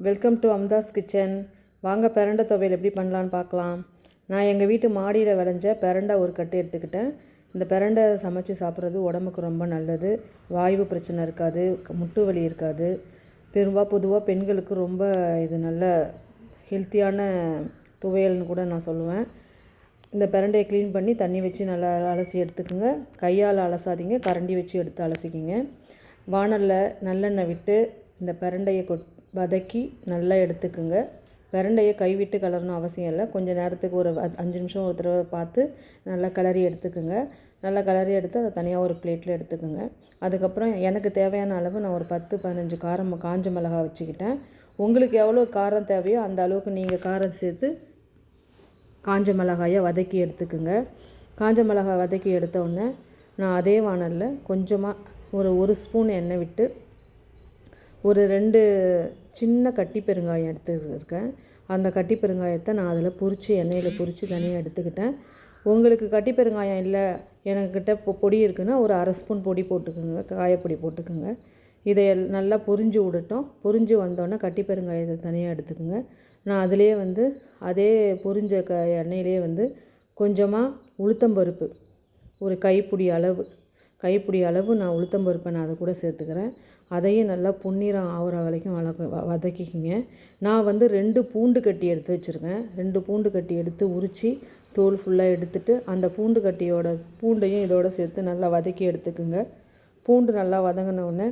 Welcome to அம்தாஸ் kitchen வாங்க பிரண்டை துவையல் எப்படி பண்ணலான்னு பார்க்கலாம். நான் எங்கள் வீட்டு மாடியில் விளைஞ்ச பிரண்டை ஒரு கட்டு எடுத்துக்கிட்டேன். இந்த பிரண்டை சமைச்சு சாப்பிட்றது உடம்புக்கு ரொம்ப நல்லது. வாய்வு பிரச்சனை இருக்காது முட்டு வலி இருக்காது. பெரும்பாக பொதுவாக பெண்களுக்கு ரொம்ப இது நல்ல ஹெல்த்தியான துவையல்னு கூட நான் சொல்லுவேன். இந்த பிரண்டையை க்ளீன் பண்ணி தண்ணி வச்சு நல்லா அலசி எடுத்துக்கோங்க. கையால் அலசாதீங்க கரண்டி வச்சு எடுத்து அலசிக்கிங்க. வானலில் நல்லெண்ணெய் விட்டு இந்த பிரண்டையை கொட் வதக்கி நல்லா எடுத்துக்குங்க. பிரண்டையை கைவிட்டு கலரணும் அவசியம் இல்லை. கொஞ்சம் நேரத்துக்கு ஒரு அ- அஞ்சு நிமிஷம் ஒரு தடவை பார்த்து நல்லா கிளறி எடுத்துக்குங்க. நல்லா கிளறி எடுத்து அதை தனியாக ஒரு பிளேட்டில் எடுத்துக்கோங்க. அதுக்கப்புறம் எனக்கு தேவையான அளவு நான் ஒரு பத்து பதினஞ்சு காரம் காஞ்ச மிளகா வச்சுக்கிட்டேன். உங்களுக்கு எவ்வளோ காரம் தேவையோ அந்த அளவுக்கு நீங்கள் காரம் சேர்த்து காஞ்ச மிளகாயை வதக்கி எடுத்துக்குங்க. காஞ்ச மிளகாய் வதக்கி எடுத்தோடனே நான் அதே வானலில் கொஞ்சமாக ஒரு ஒரு ஸ்பூன் எண்ணெய் விட்டு ஒரு ரெண்டு சின்ன கட்டி பெருங்காயம் எடுத்துருக்கேன். அந்த கட்டி பெருங்காயத்தை நான் அதில் பொரித்து எண்ணெயில் பொரித்து தனியாக எடுத்துக்கிட்டேன். உங்களுக்கு கட்டி பெருங்காயம் இல்லை எனக்கிட்ட இப்போ பொடி இருக்குன்னா ஒரு அரை ஸ்பூன் பொடி போட்டுக்கோங்க காயப்பொடி போட்டுக்கோங்க. இதை எல்- நல்லா பொரிஞ்சு விடட்டும். பொரிஞ்சு வந்தோடனே கட்டி பெருங்காயத்தை தனியாக எடுத்துக்கோங்க. நான் அதிலே வந்து அதே பொரிஞ்ச க எண்ணெயிலே வந்து கொஞ்சமாக உளுத்தம்பருப்பு ஒரு கைப்பிடி அளவு. கைப்பிடி அளவு நான் உளுத்தம் பருப்பை நான் அதை கூட சேர்த்துக்கிறேன். அதையும் நல்லா பொன்னிறம் ஆகிற வரைக்கும் வளக்க வ- வதக்கிக்கிங்க. நான் வந்து ரெண்டு பூண்டு கட்டி எடுத்து வச்சுருக்கேன். ரெண்டு பூண்டு கட்டி எடுத்து உரித்து தோல் ஃபுல்லாக எடுத்துட்டு அந்த பூண்டு கட்டியோட பூண்டையும் இதோடு சேர்த்து நல்லா வதக்கி எடுத்துக்குங்க. பூண்டு நல்லா வதங்கினோடனே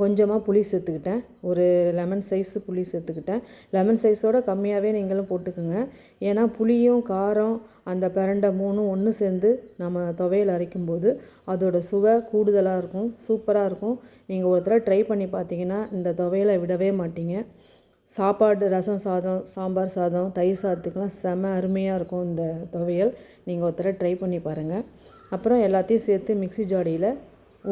கொஞ்சமாக புளி சேர்த்துக்கிட்டேன். ஒரு லெமன் சைஸு புளி சேர்த்துக்கிட்டேன். லெமன் சைஸோட கம்மியாகவே நீங்களும் போட்டுக்கோங்க. ஏன்னா புளியும் காரம் அந்த பிரண்டை மூணும் ஒன்று சேர்ந்து நம்ம துவையல் அரைக்கும்போது அதோட சுவை கூடுதலாக இருக்கும் சூப்பராக இருக்கும். நீங்கள் ஒரு தடவை ட்ரை பண்ணி பார்த்தீங்கன்னா இந்த துவையலை விடவே மாட்டீங்க. சாப்பாடு ரசம் சாதம் சாம்பார் சாதம் தயிர் சாதத்துக்கெலாம் செம அருமையாக இருக்கும் இந்த துவையல். நீங்கள் ஒரு தடவை ட்ரை பண்ணி பாருங்கள் அப்புறம் எல்லாத்தையும் சேர்த்து மிக்ஸி ஜாடியில்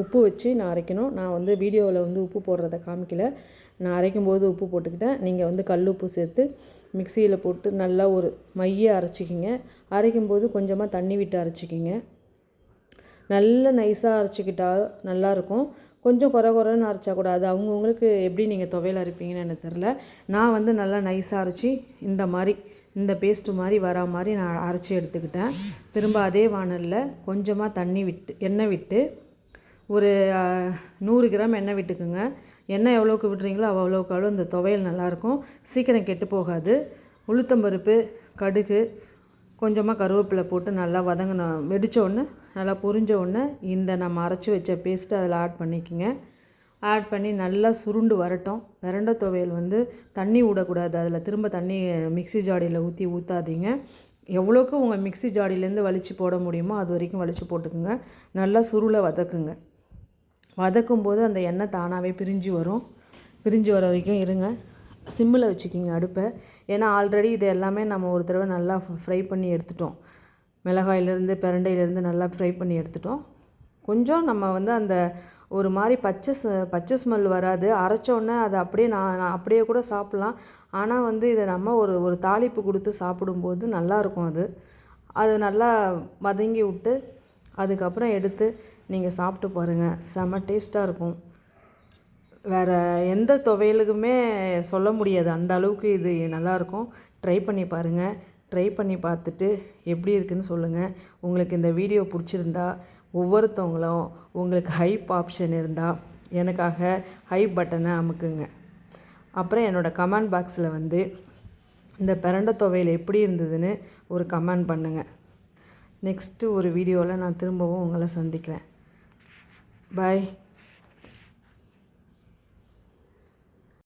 உப்பு வச்சு நான் அரைக்கணும். நான் வந்து வீடியோவில் வந்து உப்பு போடுறத காமிக்கல. நான் அரைக்கும்போது உப்பு போட்டுக்கிட்டேன். நீங்கள் வந்து கல் உப்பு சேர்த்து மிக்சியில் போட்டு நல்லா ஒரு மைய அரைச்சிக்கிங்க. அரைக்கும்போது கொஞ்சமாக தண்ணி விட்டு அரைச்சிக்கிங்க. நல்ல நைஸாக அரைச்சிக்கிட்டா நல்லாயிருக்கும் கொஞ்சம் குறை குறைன்னு அரைச்சா கூட அது அவங்கவுங்களுக்கு எப்படி நீங்கள் துவையல் அரைப்பீங்கன்னு எனக்கு தெரில நான் வந்து நல்லா நைஸாக அரைச்சி இந்த மாதிரி இந்த பேஸ்ட்டு மாதிரி வரா மாதிரி நான் அரைச்சி எடுத்துக்கிட்டேன். திரும்ப அதே வானலில் கொஞ்சமாக தண்ணி விட்டு எண்ணெய் விட்டு ஒரு நூறு கிராம் எண்ணெய் விட்டுக்குங்க. எண்ணெய் எவ்வளோக்கு விட்றீங்களோ அவ்வளோக்கு அவ்வளோ இந்த துவையல் நல்லாயிருக்கும். சீக்கிரம் கெட்டு போகாது. உளுத்தம்பருப்பு கடுகு கொஞ்சமாக கருவேப்பிலை போட்டு நல்லா வதங்கின வெடித்த உடனே நல்லா பொரிஞ்ச உடனே இந்த நம்ம அரைச்சி வச்ச பேஸ்ட்டு அதில் ஆட் பண்ணிக்கோங்க. ஆட் பண்ணி நல்லா சுருண்டு வரட்டும். பிரண்டை துவையல் வந்து தண்ணி விடக்கூடாது அதில் திரும்ப தண்ணி மிக்ஸி ஜாடியில் ஊற்றி ஊற்றாதீங்க எவ்வளோக்கு உங்கள் மிக்ஸி ஜாடியிலேருந்து வலித்து போட முடியுமோ அது வரைக்கும் வலித்து போட்டுக்குங்க. நல்லா சுருளை வதக்குங்க. வதக்கும் போது அந்த எண்ணெய் தானாகவே பிரிஞ்சு வரும். பிரிஞ்சு வர வரைக்கும் இருங்க. சிம்மில் வச்சுக்கிங்க அடுப்பை. ஏன்னா ஆல்ரெடி இது எல்லாமே நம்ம ஒரு தடவை நல்லா ஃப்ரை பண்ணி எடுத்துட்டோம். மிளகாயிலேருந்து பிரண்டையிலேருந்து நல்லா ஃப்ரை பண்ணி எடுத்துட்டோம். கொஞ்சம் நம்ம வந்து அந்த ஒரு மாதிரி பச்சை பச்சை ஸ்மெல் வராது. அரைச்சோடனே அதை அப்படியே நான் நான் அப்படியே கூட சாப்பிட்லாம். ஆனால் வந்து இதை நம்ம ஒரு ஒரு தாளிப்பு கொடுத்து சாப்பிடும்போது நல்லாயிருக்கும் அது. அது நல்லா வதங்கி விட்டு அதுக்கப்புறம் எடுத்து நீங்கள் சாப்பிட்டு பாருங்கள் செம டேஸ்ட்டாக இருக்கும். வேறு எந்த துவையலுக்குமே சொல்ல முடியாது. அந்த அளவுக்கு இது நல்லாயிருக்கும் ட்ரை பண்ணி பாருங்கள் ட்ரை பண்ணி பார்த்துட்டு எப்படி இருக்குன்னு சொல்லுங்கள் உங்களுக்கு இந்த வீடியோ பிடிச்சிருந்தா ஒவ்வொருத்தவங்களும் உங்களுக்கு ஹைப் ஆப்ஷன் இருந்தால் எனக்காக ஹைப் பட்டனை அமுக்குங்க. அப்புறம் என்னோடய கமெண்ட் பாக்ஸில் வந்து இந்த பிறண்ட துவையல் எப்படி இருந்ததுன்னு ஒரு கமெண்ட் பண்ணுங்கள் நெக்ஸ்ட்டு ஒரு வீடியோவில் நான் திரும்பவும் உங்களை சந்திக்கிறேன். bye.